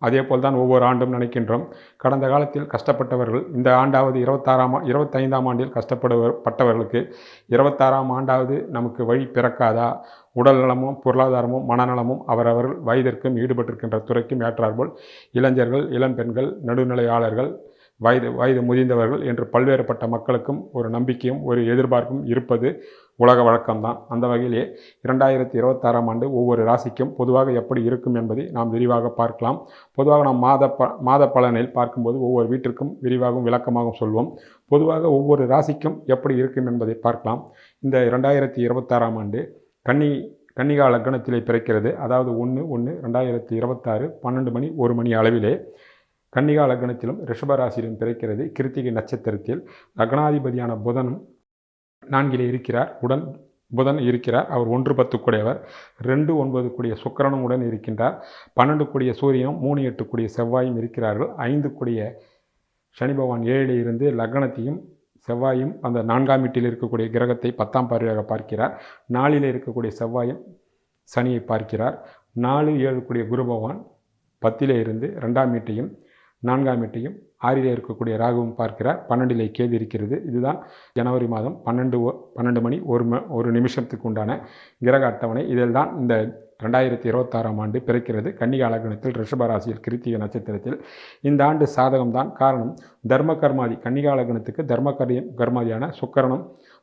அதே போல் தான் ஒவ்வொரு ஆண்டும் நினைக்கின்றோம். கடந்த காலத்தில் கஷ்டப்பட்டவர்கள் இந்த ஆண்டாவது இருபத்தாறாம் இருபத்தைந்தாம் ஆண்டில் கஷ்டப்படுவர் பட்டவர்களுக்கு இருபத்தாறாம் ஆண்டாவது நமக்கு வழி பிறக்காதா? உடல் நலமும் பொருளாதாரமும் மனநலமும் அவரவர்கள் வயதிற்கும் ஈடுபட்டிருக்கின்ற துறைக்கும் ஏற்றாற்போல் இளைஞர்கள் இளம்பெண்கள் நடுநிலையாளர்கள் வயது வயது முதிர்ந்தவர்கள் என்று பல்வேறுபட்ட மக்களுக்கும் ஒரு நம்பிக்கையும் ஒரு எதிர்பார்ப்பும் இருப்பது உலக வழக்கம்தான். அந்த வகையிலே இரண்டாயிரத்தி இருபத்தாறாம் ஆண்டு ஒவ்வொரு ராசிக்கும் பொதுவாக எப்படி இருக்கும் என்பதை நாம் விரிவாக பார்க்கலாம். பொதுவாக நாம் மாத ப மாத பலனில் பார்க்கும்போது ஒவ்வொரு வீட்டிற்கும் விரிவாகவும் விளக்கமாகவும் சொல்வோம். பொதுவாக ஒவ்வொரு ராசிக்கும் எப்படி இருக்கும் என்பதை பார்க்கலாம். இந்த இரண்டாயிரத்தி இருபத்தாறாம் ஆண்டு கன்னி கன்னிகா லக்னத்திலே பிறக்கிறது. அதாவது ஒன்று ஒன்று ரெண்டாயிரத்தி இருபத்தாறு பன்னெண்டு மணி ஒரு மணி அளவிலே கன்னிகா லக்னத்திலும் ரிஷபராசியிலும் பிறக்கிறது. கிருத்திகை நட்சத்திரத்தில் லக்னாதிபதியான புதனும் நான்கிலே இருக்கிறார். உடன் புதன் இருக்கிறார். அவர் ஒன்று பத்து கூடியவர் ரெண்டு ஒன்பது கூடிய சுக்கரனும் உடன் இருக்கின்றார். பன்னெண்டு கூடிய சூரியனும் மூணு எட்டு கூடிய செவ்வாயும் இருக்கிறார்கள். ஐந்து கூடிய சனி பகவான் ஏழிலே இருந்து லக்னத்தையும் செவ்வாயும் அந்த நான்காம் வீட்டில் இருக்கக்கூடிய கிரகத்தை பத்தாம் பார்வையாக பார்க்கிறார். நாளிலே இருக்கக்கூடிய செவ்வாயும் சனியை பார்க்கிறார். நாலு ஏழு கூடிய குரு பகவான் பத்திலே இருந்து ரெண்டாம் வீட்டையும் நான்காம் எட்டையும் ஆறிலே இருக்கக்கூடிய ராகுவும் பார்க்கிறார். பன்னெண்டிலே கேது இருக்கிறது. இதுதான் ஜனவரி மாதம் பன்னெண்டு பன்னெண்டு மணி ஒரு ம ஒரு நிமிஷத்துக்கு உண்டான கிரக அட்டவணை. இதில் தான் இந்த ரெண்டாயிரத்தி இருபத்தாறாம் ஆண்டு பிறக்கிறது. கன்னிகா லக்னத்தில் ரிஷபராசியில் கிருத்திக நட்சத்திரத்தில் இந்த ஆண்டு சாதகம்தான். காரணம் தர்ம கர்மாதி கன்னிகா லக்னத்துக்கு தர்ம கர்மாதியான சுக்கரனும்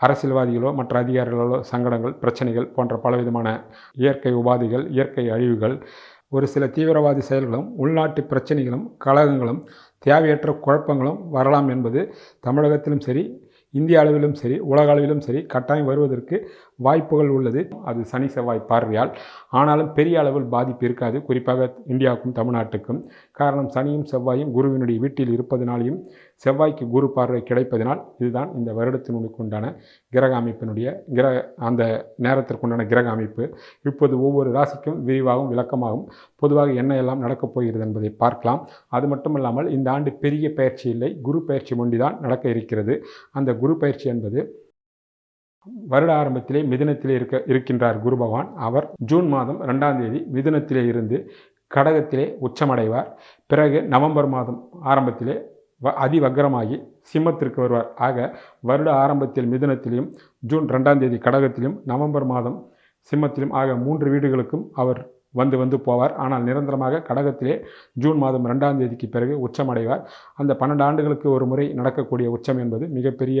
அரசியல்வாதிகளோ மற்ற அதிகாரிகளோ சங்கடங்கள் பிரச்சனைகள் போன்ற பலவிதமான இயற்கை உபாதைகள் இயற்கை அழிவுகள் ஒரு சில தீவிரவாதி செயல்களும் உள்நாட்டு பிரச்சனைகளும் கழகங்களும் தேவையற்ற குழப்பங்களும் வரலாம் என்பது தமிழகத்திலும் சரி இந்திய அளவிலும் சரி உலக அளவிலும் சரி கட்டாயம் வருவதற்கு வாய்ப்புகள் உள்ளது. அது சனி செவ்வாய் பார்வையால். ஆனாலும் பெரிய அளவில் பாதிப்பு இருக்காது. குறிப்பாக இந்தியாவுக்கும் தமிழ்நாட்டுக்கும். காரணம் சனியும் செவ்வாயும் குருவினுடைய வீட்டில் இருப்பதனாலையும் செவ்வாய்க்கு குரு பார்வை கிடைப்பதனால் இதுதான் இந்த வருடத்தினுக்கு உண்டான கிரக அமைப்பினுடைய கிரக அந்த நேரத்திற்குண்டான கிரக அமைப்பு. இப்போது ஒவ்வொரு ராசிக்கும் விரிவாகவும் விளக்கமாகவும் பொதுவாக என்ன எல்லாம் நடக்கப் போகிறது என்பதை பார்க்கலாம். அது மட்டுமல்லாமல் இந்த ஆண்டு பெரிய பயிற்சி இல்லை. குரு பயிற்சி ஒன்றிதான் நடக்க இருக்கிறது. அந்த குரு பயிற்சி என்பது வருட ஆரம்பத்திலே மிதனத்திலே இருக்க இருக்கின்றார் குரு பகவான். அவர் ஜூன் மாதம் ரெண்டாம் தேதி மிதனத்திலே இருந்து கடகத்திலே உச்சமடைவார். பிறகு நவம்பர் மாதம் ஆரம்பத்திலே வ அதிவக்ரமாகி சிம்மத்திற்கு வருவார். ஆக வருட ஆரம்பத்தில் மிதனத்திலையும் ஜூன் ரெண்டாம் தேதி கடகத்திலும் நவம்பர் மாதம் சிம்மத்திலும் ஆக மூன்று வீடுகளுக்கும் அவர் வந்து வந்து போவார். ஆனால் நிரந்தரமாக கடகத்திலே ஜூன் மாதம் ரெண்டாம் தேதிக்கு பிறகு உச்சமடைவார். அந்த பன்னெண்டு ஆண்டுகளுக்கு ஒரு முறை நடக்கக்கூடிய உச்சம் என்பது மிகப்பெரிய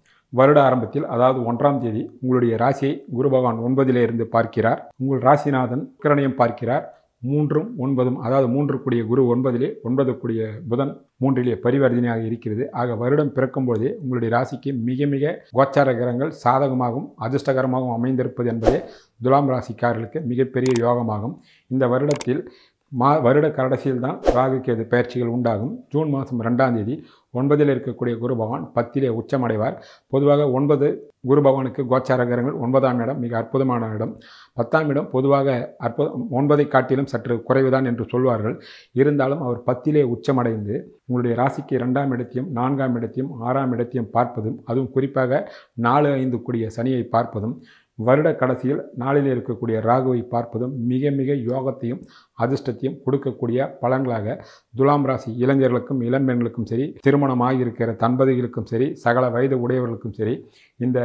வருட ஆரம்பத்தில் அதாவது ஒன்றாம் தேதி உங்களுடைய ராசியை குரு பகவான் ஒன்பதிலே இருந்து பார்க்கிறார். உங்கள் ராசிநாதன் சுக்கிரனையும் பார்க்கிறார். மூன்றும் ஒன்பதும் அதாவது மூன்று கூடிய குரு ஒன்பதிலே ஒன்பது கூடிய புதன் மூன்றிலே பரிவர்த்தனையாக இருக்கிறது. ஆக வருடம் பிறக்கும் பொழுதே உங்களுடைய ராசிக்கு மிக மிக கோச்சார கிரகங்கள் சாதகமாகவும் அதிர்ஷ்டகரமாகவும் அமைந்திருப்பது என்பதே துலாம் ராசிக்காரர்களுக்கு மிகப்பெரிய யோகமாகும். இந்த வருடத்தில் மா வருட கடைசியில் தான் ராகு கேது பயிற்சிகள் உண்டாகும். ஜூன் மாதம் ரெண்டாம் தேதி ஒன்பதில் இருக்கக்கூடிய குரு பகவான் பத்திலே உச்சமடைவார். பொதுவாக ஒன்பது குரு பகவானுக்கு கோச்சார கிரகங்கள் ஒன்பதாம் இடம் மிக அற்புதமான இடம். பத்தாம் இடம் பொதுவாக அற்புத ஒன்பதை காட்டிலும் சற்று குறைவுதான் என்று சொல்வார்கள். இருந்தாலும் அவர் பத்திலே உச்சமடைந்து உங்களுடைய ராசிக்கு இரண்டாம் இடத்தையும் நான்காம் இடத்தையும் ஆறாம் இடத்தையும் பார்ப்பதும் அதுவும் குறிப்பாக நாலு ஐந்து கூடிய சனியை பார்ப்பதும் வருட கடைசியில் நாளில் இருக்கக்கூடிய ராகுவை பார்ப்பதும் மிக மிக யோகத்தையும் அதிர்ஷ்டத்தையும் கொடுக்கக்கூடிய பலன்களாக துலாம் ராசி இளைஞர்களுக்கும் இளம்பெண்களுக்கும் சரி திருமணமாகியிருக்கிற தம்பதிகளுக்கும் சரி சகல வயது உடையவர்களுக்கும் சரி இந்த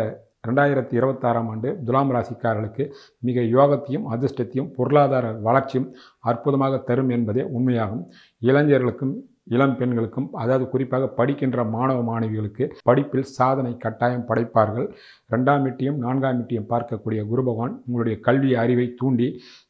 ரெண்டாயிரத்தி இருபத்தாறாம் ஆண்டு துலாம் ராசிக்காரர்களுக்கு மிக யோகத்தையும் அதிர்ஷ்டத்தையும் பொருளாதார வளர்ச்சியும் அற்புதமாக தரும் என்பதே உண்மையாகும். இளைஞர்களுக்கும் இளம் பெண்களுக்கும் அதாவது குறிப்பாக படிக்கின்ற மாணவ மாணவிகளுக்கு படிப்பில் சாதனை கட்டாயம் படைப்பார்கள். ரெண்டாம் வீட்டையும் நான்காம் வீட்டையும் பார்க்கக்கூடிய குரு பகவான் உங்களுடைய கல்வி அறிவை தூண்டி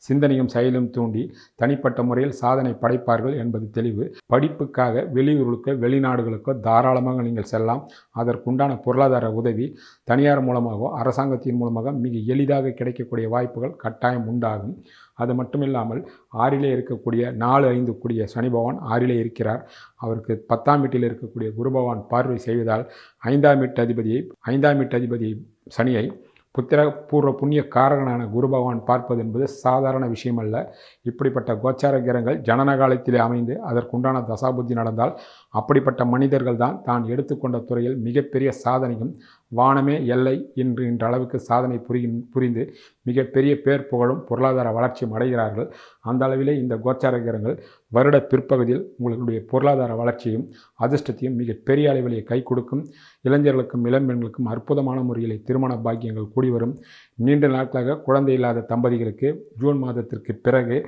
சிந்தனையும் செயலும் தூண்டி தனிப்பட்ட முறையில் சாதனை படைப்பார்கள் என்பது தெளிவு. படிப்புக்காக வெளியூர்களுக்கோ வெளிநாடுகளுக்கோ தாராளமாக நீங்கள் செல்லலாம். அதற்குண்டான பொருளாதார உதவி தனியார் மூலமாகவோ அரசாங்கத்தின் மூலமாக மிக எளிதாக கிடைக்கக்கூடிய வாய்ப்புகள் கட்டாயம் உண்டாகும். அது மட்டும் இல்லாமல் ஆறிலே இருக்கக்கூடிய நாலு ஐந்து கூடிய சனி பகவான் ஆறிலே இருக்கிறார். அவருக்கு பத்தாம் வீட்டில் இருக்கக்கூடிய குரு பகவான் பார்வை செய்வதால் ஐந்தாம் வீட்டு அதிபதியை ஐந்தாம் வீட்டு அதிபதியை சனியை புத்திர பூர்வ புண்ணிய காரகனான குரு பகவான் பார்ப்பது என்பது சாதாரண விஷயம் அல்ல இப்படிப்பட்ட கோச்சார கிரகங்கள் ஜனன காலத்திலே அமைந்து அதற்குண்டான தசாபுத்தி நடந்தால் அப்படிப்பட்ட மனிதர்கள் தான் தான் எடுத்துக்கொண்ட துறையில் மிகப்பெரிய சாதனையும் வானமே எல்லை என்று என்ற அளவுக்கு சாதனை புரியும் புரிந்து மிகப்பெரிய பேர் புகழும் பொருளாதார வளர்ச்சியும் அடைகிறார்கள். அந்த அளவிலே இந்த கோச்சார கிரகங்கள் வருட பிற்பகுதியில் உங்களுடைய பொருளாதார வளர்ச்சியும் அதிர்ஷ்டத்தையும் மிக பெரிய அளவிலே கை கொடுக்கும். இளைஞர்களுக்கும் இளம்பெண்களுக்கும் அற்புதமான முறையில் திருமண பாக்கியங்கள் கூடி வரும். நீண்ட நாட்களாக குழந்தை இல்லாத தம்பதிகளுக்கு ஜூன் மாதத்திற்கு பிறகு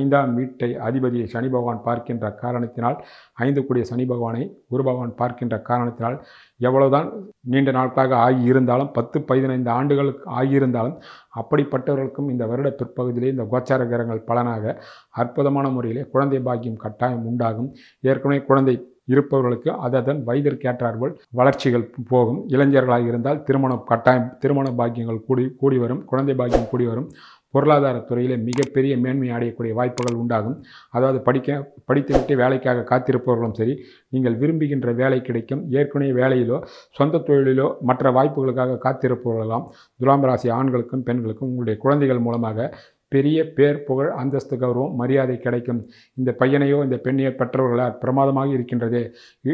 ஐந்தாம் வீட்டை அதிபதியை சனி பகவான் பார்க்கின்ற காரணத்தினால் ஐந்து கூடிய சனி பகவான் குரு பகவான் பார்க்கின்ற காரணத்தினால் எவ்வளவுதான் நீண்ட நாட்களாக ஆகி இருந்தாலும் பத்து பதினைந்து ஆண்டுகளுக்கு ஆகியிருந்தாலும் அப்படிப்பட்டவர்களுக்கும் இந்த வருட பிற்பகுதியிலே இந்த கோச்சார கிரகங்கள் பலனாக அற்புதமான முறையிலே குழந்தை பாக்கியம் கட்டாயம் உண்டாகும். ஏற்கனவே குழந்தை இருப்பவர்களுக்கு அதன் வயதிற்கேற்றார்கள் வளர்ச்சிகள் போகும். இளைஞர்களாக இருந்தால் திருமணம் கட்டாயம் திருமண பாக்கியங்கள் கூடி கூடி வரும். குழந்தை பாக்கியம் கூடி வரும். பொருளாதாரத்துறையில் மிகப்பெரிய மேன்மை அடையக்கூடிய வாய்ப்புகள் உண்டாகும். அதாவது படிக்க படித்துவிட்டு வேலைக்காக காத்திருப்பவர்களும் சரி நீங்கள் விரும்புகின்ற வேலை கிடைக்கும். ஏற்கனவே வேலையிலோ சொந்த தொழிலிலோ மற்ற வாய்ப்புகளுக்காக காத்திருப்பவர்களெல்லாம் துலாம் ராசி ஆண்களுக்கும் பெண்களுக்கும் உங்களுடைய குழந்தைகள் மூலமாக பெரிய பேர் புகழ் அந்தஸ்து கௌரவம் மரியாதை கிடைக்கும். இந்த பையனையோ இந்த பெண்ணையோ பெற்றவர்களால் பிரமாதமாக இருக்கின்றதே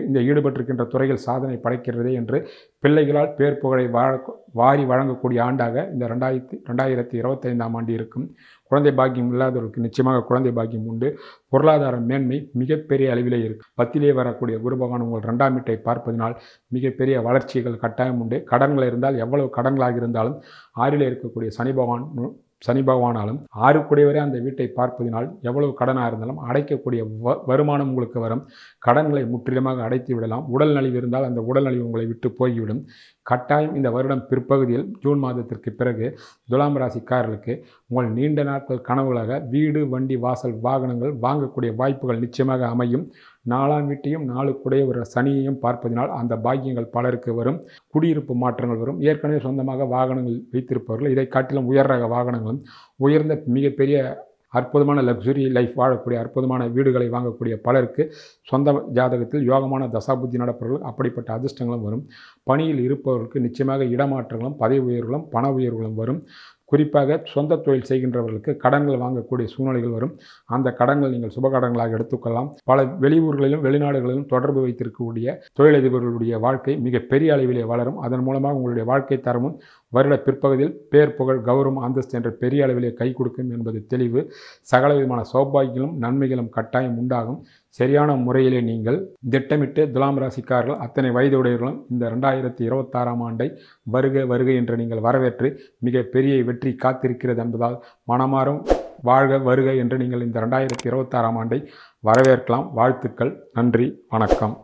இந்த ஈடுபட்டிருக்கின்ற துறையில் சாதனை படைக்கிறதே என்று பிள்ளைகளால் பேர் புகழை வாழ வாரி வழங்கக்கூடிய ஆண்டாக இந்த ரெண்டாயிரத்தி ரெண்டாயிரத்தி இருபத்தைந்தாம் ஆண்டு இருக்கும். குழந்தை பாக்கியம் இல்லாதவர்களுக்கு நிச்சயமாக குழந்தை பாக்கியம் உண்டு. பொருளாதார மேன்மை மிகப்பெரிய அளவிலே இருக்கு. பத்திலே வரக்கூடிய குரு பகவான் உங்கள் ரெண்டாம் வீட்டை பார்ப்பதனால் மிகப்பெரிய வளர்ச்சிகள் கட்டாயம் உண்டு. கடன்கள் இருந்தால் எவ்வளவு கடன்களாக இருந்தாலும் ஆறிலே இருக்கக்கூடிய சனி பகவான் சனி பகவானாலும் ஆறு அந்த வீட்டை பார்ப்பதினால் எவ்வளவு கடனாக இருந்தாலும் அடைக்கக்கூடிய வ வருமானம் உங்களுக்கு வரும். கடன்களை முற்றிலுமாக அடைத்து விடலாம். உடல் நலிவு இருந்தால் அந்த உடல் நலிவு உங்களை விட்டு போய்விடும். கட்டாயம் இந்த வருடம் பிற்பகுதியில் ஜூன் மாதத்திற்கு பிறகு துலாம் ராசிக்காரர்களுக்கு உங்கள் நீண்ட நாட்கள் கனவுகளாக வீடு வண்டி வாசல் வாகனங்கள் வாங்கக்கூடிய வாய்ப்புகள் நிச்சயமாக அமையும். நாலாம் வீட்டையும் நாளுக்குடைய ஒரு சனியையும் பார்ப்பதினால் அந்த பாக்கியங்கள் பலருக்கு வரும். குடியிருப்பு மாற்றங்கள் வரும். ஏற்கனவே சொந்தமாக வாகனங்கள் வைத்திருப்பவர்கள் இதை காட்டிலும் உயர் ரக வாகனங்களும் உயர்ந்த மிகப்பெரிய அற்புதமான லக்ஸுரி லைஃப் வாழக்கூடிய அற்புதமான வீடுகளை வாங்கக்கூடிய பலருக்கு சொந்த ஜாதகத்தில் யோகமான தசாபுத்தி நடப்பவர்கள் அப்படிப்பட்ட அதிர்ஷ்டங்களும் வரும். பணியில் இருப்பவர்களுக்கு நிச்சயமாக இடமாற்றங்களும் பதவி உயர்வுகளும் பண உயர்வுகளும் வரும். குறிப்பாக சொந்த தொழில் செய்கின்றவர்களுக்கு கடன்கள் வாங்கக்கூடிய சூழ்நிலைகள் வரும். அந்த கடன்கள் நீங்கள் சுபகடன்களாக எடுத்துக்கொள்ளலாம். பல வெளியூர்களிலும் வெளிநாடுகளிலும் தொடர்பு வைத்திருக்கக்கூடிய தொழிலதிபர்களுடைய வாழ்க்கை மிக பெரிய அளவிலே வளரும். அதன் மூலமாக உங்களுடைய வாழ்க்கை தரமும் வருட பிற்பகுதியில் பேர் புகழ் கௌரவம் அந்தஸ்து என்ற பெரிய அளவிலே கை கொடுக்கும் என்பது தெளிவு. சகல விதமான சௌபாகியங்களும் நன்மைகளும் கட்டாயம் உண்டாகும். சரியான முறையிலே நீங்கள் திட்டமிட்டு துலாம் ராசிக்காரர்கள் அத்தனை வயதுடையவர்களும் இந்த ரெண்டாயிரத்தி இருபத்தாறாம் ஆண்டை வருக வருக என்று நீங்கள் வரவேற்று மிக பெரிய வெற்றி காத்திருக்கிறது என்பதால் மனமாறும் வாழ்க வருக என்று நீங்கள் இந்த ரெண்டாயிரத்தி இருபத்தாறாம் ஆண்டை வரவேற்கலாம். வாழ்த்துக்கள். நன்றி. வணக்கம்.